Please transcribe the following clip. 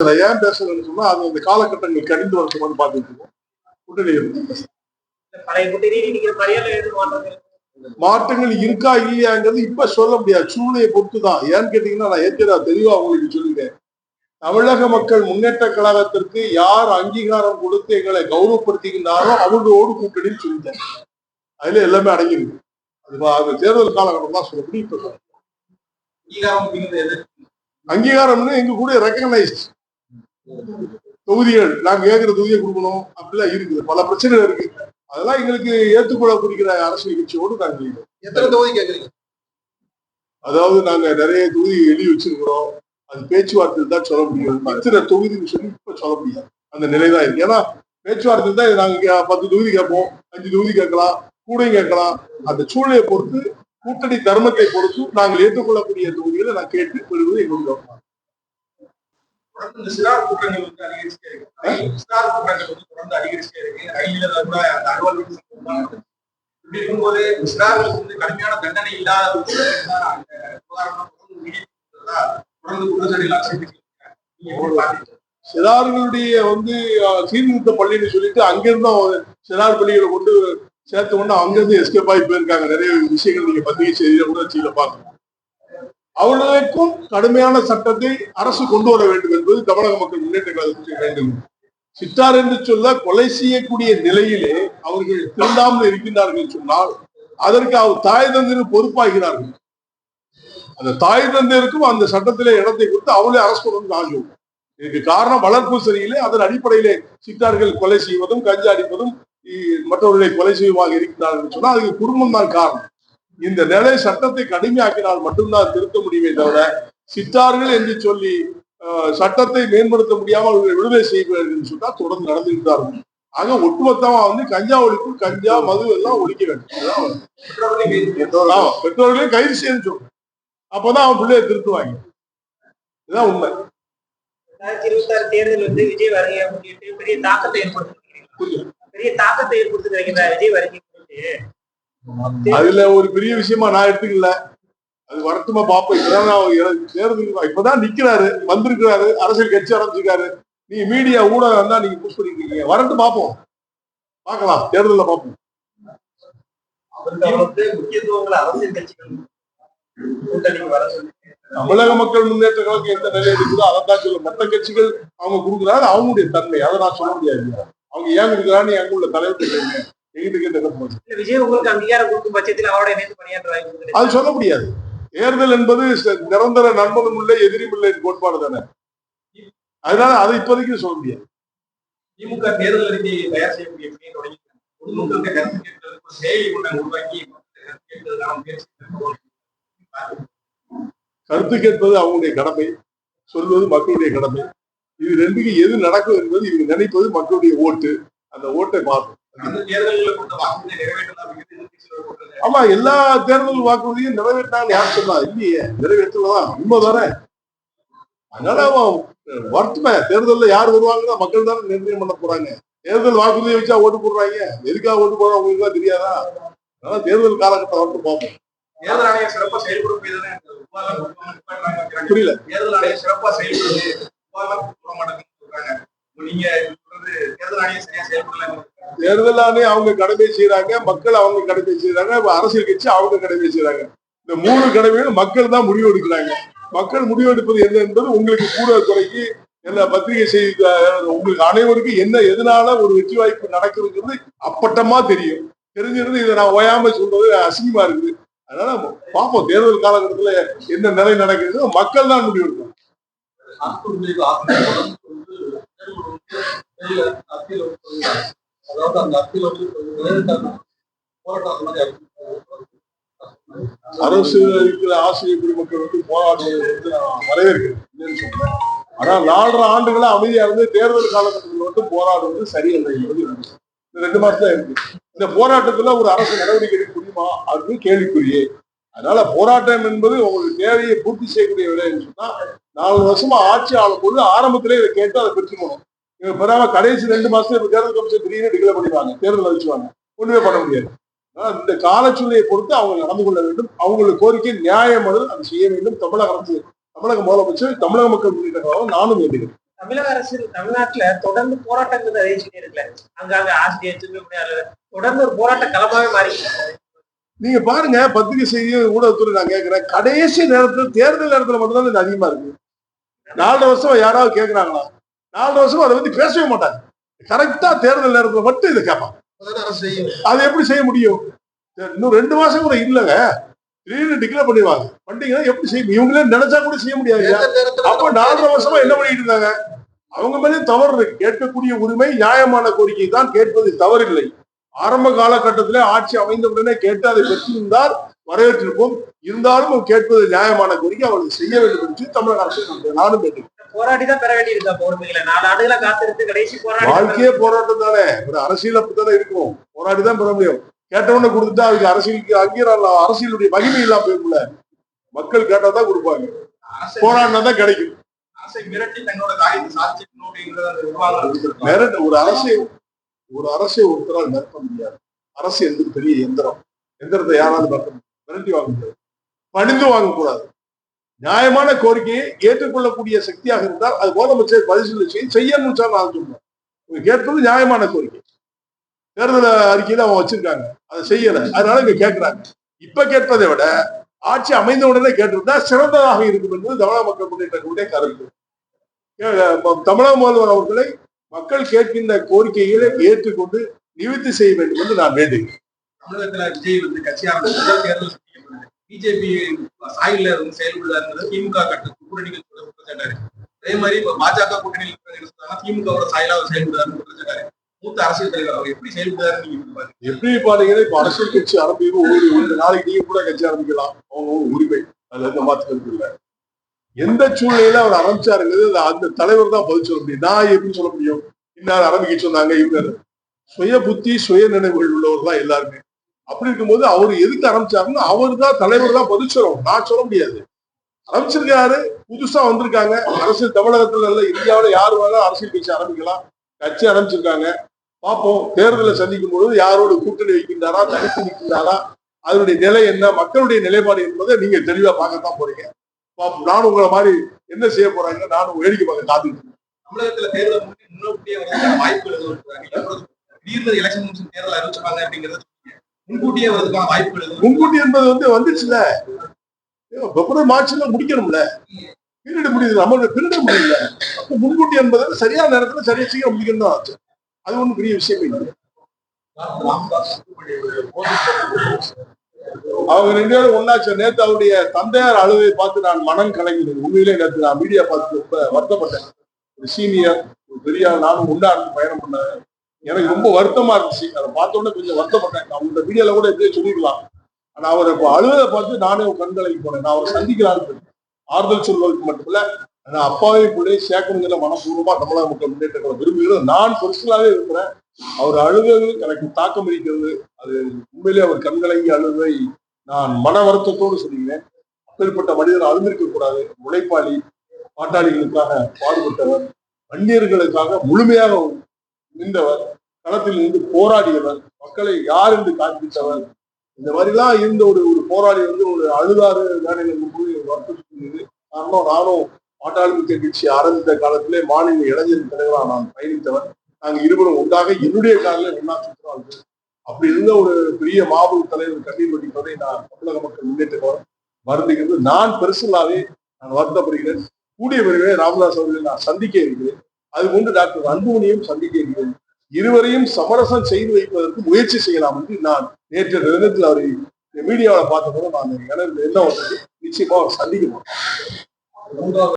அதை ஏன் பேசணும்னு சொன்னா அது அந்த காலகட்டங்கள் கடிந்து வரட்டுமான்னு பார்த்துட்டு இருக்கோம். கூட்டணி மாற்றங்கள் இருக்கா இல்லையாங்கிறது இப்ப சொல்ல முடியாது. சூழ்நிலையை பொறுத்து தான் ஏன்னு கேட்டீங்கன்னா நான் ஏற்கனவே தெளிவா உங்களுக்கு சொல்லிட்டேன். தமிழக மக்கள் முன்னேற்ற கழகத்திற்கு யார் அங்கீகாரம் கொடுத்து எங்களை கௌரவப்படுத்துகின்றாரோ அவர்களோடு கூட்டணின்னு சொல்லிட்டேன். அதுல எல்லாமே அடங்கியிருக்கு. அது அது தேர்தல் காலகட்டம் தான் சொல்ல முடியும் இப்ப அங்கீகாரம்னு எங்க கூட ரெக்கக்னைஸ்ட் தொகுதிகள் நாங்க கேட்கிற தொகுதியை கொடுக்கணும் அப்படிலாம் இருக்குது. பல பிரச்சனைகள் இருக்கு. அதெல்லாம் எங்களுக்கு ஏற்றுக்கொள்ள குறிக்கிற அரசியல் கட்சியோடு இல்லை. எத்தனை தொகுதி கேக்குறீங்க? அதாவது நாங்க நிறைய தொகுதி எழுதி வச்சிருக்கிறோம். அது பேச்சுவார்த்தையில் தான் சொல்ல முடியும். இத்தனை தொகுதின்னு சொல்லி இப்ப சொல்ல முடியாது. அந்த நிலை தான் இருக்கு. ஏன்னா பேச்சுவார்த்தையில் தான் நாங்க பத்து தொகுதி கேட்போம் அஞ்சு தொகுதி கேட்கலாம் கூடையும் கேட்கலாம். அந்த சூழ்நிலையை பொறுத்து கூட்டணி தர்மத்தை பொறுத்து நாங்கள் ஏற்றுக்கொள்ளக்கூடிய தொகுதிகளை நான் கேட்டு பெறுவது எங்களுடைய. தொடர்ந்து இந்த சிறார் கூட்டங்கள் வந்து அதிகரிச்சுட்டே இருக்கு. சிறார் கூட்டங்கள் வந்து தொடர்ந்து அதிகரிச்சுட்டே இருக்கு. ரயில்ல கூட அந்த நடக்குது. இப்படி இருக்கும்போது சிறார்களுக்கு வந்து கடுமையான தண்டனை இல்லாத தொடர்ந்து எப்படி பாத்தீங்க சிறார்களுடைய வந்து சீர்திருத்த பள்ளின்னு சொல்லிட்டு அங்கிருந்து சிறார் பள்ளிகளை கொண்டு சேர்த்த உடனே அங்கிருந்து எஸ்கேப் ஆகி போயிருக்காங்க. நிறைய விஷயங்கள் நீங்க பத்திரிகை செய்தியில உணர்ச்சியில பார்க்கணும். அவர்களுக்கும் கடுமையான சட்டத்தை அரசு கொண்டு வர வேண்டும் என்பது தமிழக மக்கள் முன்னேற்ற வேண்டும். சித்தார் என்று சொல்ல கொலை செய்யக்கூடிய நிலையிலே அவர்கள் திருந்தாமல் இருக்கின்றார்கள் சொன்னால் அதற்கு அவர் தாய் தந்தையர் பொறுப்பாகிறார்கள். அந்த தாய் தந்தையருக்கும் அந்த சட்டத்திலே இடத்தை கொடுத்து அவளே அரசு கொண்டு ஆகும் இதுக்கு காரணம் வளர்ப்பு சரியில்லை. அதன் அடிப்படையிலே சித்தார்கள் கொலை செய்வதும் கஞ்சா அடிப்பதும் மற்றவர்களை கொலை செய்வதாக இருக்கிறார்கள் சொன்னால் அதுக்கு குடும்பம் தான் காரணம். இந்த நிலை சட்டத்தை கடுமையாக்கினால் மட்டும்தான் திருத்த முடியுமே தவிர சித்தார்கள் என்று சொல்லி சட்டத்தை மேம்படுத்த முடியாமல் அவர்களை விடுதலை செய்வார்கள் சொன்னால் தொடர்ந்து நடந்துகிட்டார்கள் ஆக ஒட்டுமொத்தமா வந்து கஞ்சா ஒழிப்பு கஞ்சா மது எல்லாம் ஒழிக்க வேண்டும். பெற்றோர்களையும் கைது செய்யணும் சொல்றேன். அப்பதான் அவன் பிள்ளைய திருத்துவாங்க. இதுதான் உண்மை. ரெண்டாயிரத்தி இருபத்தி ஆறு தேர்தல் வந்து விஜய் வருகை பெரிய தாக்கத்தை புரியுது. பெரிய தாக்கத்தை ஏற்படுத்திருக்கிறீங்க விஜய் வருகை அதுல ஒரு பெரிய விஷயமா நான் எடுத்துக்கல. அது இப்பதான் நான் எனக்கு தேர்தல் இப்பதான் நிக்கிறாரு. வந்திருக்கிறாரு. அரசியல் கட்சி ஆரம்பிச்சிருக்காரு. நீங்க மீடியா ஊடகம் தான் நீங்க புஷ் பண்ணிட்டு இருக்கீங்க வரட்டும் பாப்போம். பார்க்கலாம் தேர்தல்ல வந்து சொல்லி தமிழக மக்கள் முன்னேற்ற கழகம் எந்த நிலையில இருக்குதோ அதை தான் சொல்ல மற்ற கட்சிகள் அவங்க கொடுக்குறாரு அவங்களுடைய தன்மை. அதை நான் சொல்ல முடியாது. அவங்க ஏன் கொடுக்குறான்னு எங்க உள்ள தலைவர் விஜய் உங்களுக்கு அங்கீகாரம் கொடுக்கும் பட்சத்தில் அவரோட இணைந்து பணியாற்ற. அது சொல்ல முடியாது. தேர்தல் என்பது நிரந்தர நண்பனும் இல்லை எதிரியும் இல்லை கோட்பாடு தானே. அதனால அதை இப்போதைக்கு சொல்ல முடியாது. திமுக தேர்தல் அறிக்கையை தயார் செய்யக்கூடிய பணியை தொடங்கி பொதுமக்களுக்கு கருத்து கேட்பதற்கு ஒரு செயலி ஒன்றை உருவாக்கி மக்களுக்கு கருத்து கேட்பதற்கான முயற்சி மேற்கொள்ளும். கருத்து கேட்பது அவங்களுடைய கடமை சொல்வது மக்களுடைய கடமை. இது ரெண்டுக்கு எது நடக்கும் என்பது இவங்க நினைப்பது மக்களுடைய ஓட்டு. அந்த ஓட்டை பார்க்கும் ஆமா எல்லா தேர்தல் வாக்குறுதியும் நிறைவேற்றாங்க யார் சொன்னா இல்லையே நிறைவேற்றலாம் உண்மை தானே. அதனால அவன் வருத்தமே தேர்தல்ல யார் வருவாங்கன்னா மக்கள் தானே நிர்ணயம் பண்ண போறாங்க. தேர்தல் வாக்குறுதியை வச்சா ஓட்டு போடுறாங்க. எதுக்காக ஓட்டு போடுறாங்க உங்களுக்கு எல்லாம் தெரியாதா? அதனால தேர்தல் காலகட்டம் வந்து பார்ப்போம் தேர்தல் ஆணையம் சிறப்பா செயல்படும். புரியல. தேர்தல் ஆணையம் சிறப்பா செயல்படுது. நீங்க தேர்தல் ஆணையம் சரியா செயல்படல தேர்தல் ஆணையம் அவங்க கடமை செய்யறாங்க மக்கள் அவங்க கடமை செய்யறாங்க அரசியல் கட்சி அவங்க கடமை செய்யறாங்க இந்த மூணு கடமையும் மக்கள் தான் முடிவு எடுக்கிறாங்க மக்கள் முடிவு எடுப்பது என்ன என்பது உங்களுக்கு கூட துறைக்கு என்ன பத்திரிகை செய்தி உங்களுக்கு அனைவருக்கும் என்ன எதனால ஒரு வெற்றி வாய்ப்பு நடக்குதுங்கிறது அப்பட்டமா தெரியும். தெரிஞ்சிருந்து இதை நான் ஓயாம சொல்றது அசிங்கமா இருக்குது. அதனால பார்ப்போம் தேர்தல் காலகட்டத்துல என்ன நிலை நடக்குது மக்கள் தான் முடிவு எடுக்கணும் அதாவது அந்த அப்பில் வந்து போராட்டம் மாதிரி அரசு இருக்கிற ஆசிரியர் குடிமக்கள் வந்து போராடுவது வந்து நான் வரவேற்கிறேன். இல்லைன்னு சொல்றேன் ஆனால் நாலரை ஆண்டுகளா அமைதியா இருந்து தேர்தல் காலகட்டத்தில் மட்டும் போராடுவது சரியல்ல என்பது இந்த ரெண்டு மாசம் இருக்கு. இந்த போராட்டத்துல ஒரு அரசு நடவடிக்கை எடுக்க முடியுமா? அப்படின்னு கேள்விக்குரியே அதனால போராட்டம் என்பது உங்களுக்கு தேவையை பூர்த்தி செய்யக்கூடிய விலைன்னு சொன்னா நாலு வருஷமா ஆட்சி ஆளும் போது ஆரம்பத்திலே இதை கேட்டு அதை பிரிச்சுக்கணும். இவங்க பெறாம கடைசி ரெண்டு மாசத்துல இப்ப தேர்தல் கமிஷன் திடீர்னு டிக்ளேர் பண்ணிடுவாங்க. தேர்தல் வச்சுவாங்க ஒண்ணுமே பண்ண முடியாது. ஆனா இந்த காலச்சூழ்நிலையை பொறுத்து அவங்க நடந்து கொள்ள வேண்டும். அவங்களுக்கு கோரிக்கை நியாயம் அது செய்ய வேண்டும். தமிழக அரசு தமிழக முதலமைச்சர் தமிழக மக்கள் முன்னேற்ற நானும் வேண்டுகிறேன். தமிழக அரசு தமிழ்நாட்டுல தொடர்ந்து போராட்டங்கள் அறிவிச்சுட்டே இருக்குல்ல. அங்கங்க ஆசிரியர் பணியாளர் தொடர்ந்து ஒரு போராட்ட களமாவே மாறி நீங்க பாருங்க பத்திரிகை செய்தி ஊடகத்துறை நான் கேட்கிறேன். கடைசி நேரத்துல தேர்தல் நேரத்துல மட்டும்தான் இது அதிகமா இருக்கு. நாலு வருஷம் யாராவது கேக்குறாங்களா? நாலு வருஷம் அதை பத்தி பேசவே மாட்டாங்க. கரெக்டா தேர்தல் நேரத்துல மட்டும் இதை கேட்பாங்க. செய்யும் அது எப்படி செய்ய முடியும்? இன்னும் ரெண்டு மாசம் கூட இல்லைங்க. திடீர்னு டிக்ளேர் பண்ணிடுவாங்க. பண்ணிட்டீங்கன்னா எப்படி செய்ய இவங்களே நினைச்சா கூட செய்ய முடியாது அப்ப நாலரை வருஷமா என்ன பண்ணிட்டு இருந்தாங்க? அவங்க மேலே தவறு இருக்கு. கேட்கக்கூடிய உரிமை நியாயமான கோரிக்கை தான் கேட்பது தவறில்லை. ஆரம்ப காலகட்டத்திலே ஆட்சி அமைந்த உடனே கேட்டு அதை பெற்றிருந்தால் வரவேற்றிருப்போம். இருந்தாலும் கேட்பது நியாயமான கோரிக்கை. அவர்கள் செய்ய வேண்டும் என்று தமிழக அரசு. நானும் கேட்டேன் போராடி தான் பெற வேண்டியிருக்கா இப்ப உரிமைகளை. நாலு ஆண்டுகளா காத்திருந்து கடைசி போராடி வாழ்க்கையே போராட்டம் தானே. ஒரு அரசியல் அப்படித்தானே இருக்கும். போராடி தான் பெற முடியும். கேட்டவொடனே கொடுத்துட்டா அதுக்கு அரசியலுக்கு அங்கீகாரம் அரசியலுடைய மகிமை இல்லாம போயிருக்குல மக்கள் கேட்டா தான் கொடுப்பாங்க. போராடினா தான் கிடைக்கும். ஒரு அரசை ஒரு அரசை ஒருத்தரால் மிரட்ட முடியாது. அரசு என்பது பெரிய எந்திரம். எந்திரத்தை யாராவது முடியும் மிரட்டி வாங்க முடியாது. பணிந்து வாங்கக்கூடாது. நியாயமான கோரிக்கையை ஏற்றுக்கொள்ளக்கூடிய சக்தியாக இருந்தால் அது முதலமைச்சர் பரிசீலனை செய்ய சார் நான் சொல்றேன். கேட்பது நியாயமான கோரிக்கை. தேர்தல் அறிக்கையில அவங்க வச்சிருக்காங்க. அதை செய்யல. அதனால இங்க கேட்கிறாங்க. இப்ப கேட்பதை விட ஆட்சி அமைந்த உடனே கேட்டிருந்தா சிறந்ததாக இருக்கும் என்பது தமிழக மக்கள் முன்னேற்ற கருத்து. தமிழக முதல்வர் அவர்களை மக்கள் கேட்கின்ற கோரிக்கைகளை ஏற்றுக்கொண்டு நிவர்த்தி செய்ய வேண்டும் என்று நான் வேண்டுகிறேன். தமிழகத்துல விஜய் வந்து கட்சி ஆரம்பிச்சு தேர்தல் பிஜேபி சாயில இருந்து செயல்பட இருந்தது திமுக கட்ட கூட்டணிகள் குற்றச்சாட்டாரு அதே மாதிரி இப்ப பாஜக கூட்டணியில் இருக்கிறவங்க சொன்னாங்க திமுகவோட சாயலா அவர் செயல்படுறாரு குற்றச்சாட்டாரு மூத்த அரசியல் தலைவர் அவர் எப்படி செயல்படுறாரு நீங்க எப்படி எப்படி பாத்தீங்கன்னா இப்ப அரசியல் கட்சி ஆரம்பிக்கும் ஒரு ஒரு நாளைக்கு நீங்க கூட கட்சி ஆரம்பிக்கலாம். அவங்க உரிமை. அதுல எந்த மாத்துக்கிறது இல்லை. எந்த சூழ்நிலையில அவர் ஆரம்பிச்சாருங்கிறது அந்த தலைவர் தான் பதில் சொல்ல முடியும். நான் எப்படி சொல்ல முடியும்? இன்னார் ஆரம்பிக்க சொன்னாங்க இவங்க சுய புத்தி சுய நினைவுகள் உள்ளவர் தான் எல்லாருமே. அப்படி இருக்கும்போது அவர் எதுக்கு ஆரம்பிச்சாருன்னு அவர் தான் தலைவர் தான் பதில் சொல்லணும் நான் சொல்ல முடியாது. ஆரம்பிச்சிருக்காரு புதுசா வந்திருக்காங்க. அரசியல் தமிழகத்துல இல்ல இந்தியாவில யார் வேணாலும் அரசியல் கட்சி ஆரம்பிக்கலாம். கட்சி ஆரம்பிச்சிருக்காங்க. பார்ப்போம். தேர்தலை சந்திக்கும் பொழுது யாரோட கூட்டணி வைக்கின்றாரா தனித்து நிற்கின்றாரா அதனுடைய நிலை என்ன மக்களுடைய நிலைப்பாடு என்பதை நீங்க தெளிவா பார்க்கத்தான் போறீங்க. பார்ப்போம். நானும் உங்களை மாதிரி என்ன செய்ய போறாங்க நானும் வேடிக்கை பார்க்க காத்துட்டு தமிழகத்துல தேர்தல் முன்னே முன்னோட்டியே வாய்ப்புகள் எலெக்ஷன் முடிச்சு தேர்தல் அறிவிச்சிருப்பாங்க அப்படிங்கறது முன்கூட்டியே வரதுக்கான முன்கூட்டி என்பது வந்து வந்துச்சுல பிப்ரவரி மார்ச்ல முடிக்கணும்ல. பீரியட் முடியுது நம்ம பீரியட் முடியல. அப்ப முன்கூட்டி என்பது சரியான நேரத்துல சரியா சீக்கிரம் முடிக்கணும் தான் ஆச்சு. அது ஒண்ணும் பெரிய விஷயம் இல்லை. அவங்க ரெண்டு பேரும் ஒன்னாச்சு நேத்து அவருடைய தந்தையார் அழுவை பார்த்து நான் மனம் கலங்கினேன். உண்மையிலே நேற்று நான் மீடியா பார்த்து ரொம்ப வருத்தப்பட்டேன். ஒரு சீனியர் ஒரு பெரிய நானும் உண்டா பயணம் பண்ணேன் எனக்கு ரொம்ப வருத்தமா இருந்துச்சு. அதை பார்த்த உடனே கொஞ்சம் வருத்தப்பட்டேன். நான் வீடியோல கூட எப்படியே சொல்லிக்கலாம் ஆனா அவர் இப்போ அழுவதை பார்த்து நானே கண்கலங்கி போனேன். நான் அவரை சந்திக்கலான்னு ஆறுதல் சொல்வதற்கு மட்டுமில்ல நான் அப்பாவே பிள்ளையை சேர்க்கணுங்கிற மனப்பூர்வமா தமிழக மக்கள் முன்னேற்றங்களை விரும்புகிறேன் நான் பர்சனலாவே இருக்கிறேன் அவர் அழுதது எனக்கு தாக்கம் இருக்கிறது அது உண்மையிலே அவர் கண்கலங்கி அழுதை நான் மன வருத்தத்தோடு சொல்கிறேன். அப்படிப்பட்ட மனிதர் அழுந்திருக்க கூடாது. உழைப்பாளி பாட்டாளிகளுக்காக பாடுபட்டவர் அந்நியர்களுக்காக முழுமையாக நின்றவர். களத்தில் இருந்து போராடியவர் மக்களை யார் என்று காண்பித்தவர். இந்த மாதிரிலாம் இருந்த ஒரு ஒரு போராளி வந்து ஒரு அழுதாறு வேலைகள் போய் வருத்தம் காரணம் நானும் பாட்டாளி கட்சி ஆரம்பித்த காலத்திலே மாநில இளைஞர் தலைவராக நான் பயணித்தவர். நாங்கள் இருவரும் ஒன்றாக என்னுடைய காலில் ஒன்றா சுற்றுவார்கள். அப்படி இருந்த ஒரு பெரிய மாபெரும் தலைவர் கண்ணீர் வடிப்பதை நான் தமிழக மக்கள் முன்னேற்ற வருந்துகிறது. நான் பெருசலாவே நான் வருத்தப்படுகிறேன். கூடிய விரைவில் ராமதாஸ் அவர்களை நான் சந்திக்க இருக்கிறேன். அது கொண்டு டாக்டர் அன்புமணியும் சந்திக்க இருக்கிறேன். இருவரையும் சமரசம் செய்து வைப்பதற்கு முயற்சி செய்யலாம் என்று நான் நேற்று தினத்தில் அவரை மீடியாவில் கூட நான் எனக்கு என்ன நிச்சயமா சந்திக்கணும் சந்திக்க மாட்டேன். மூன்றாவது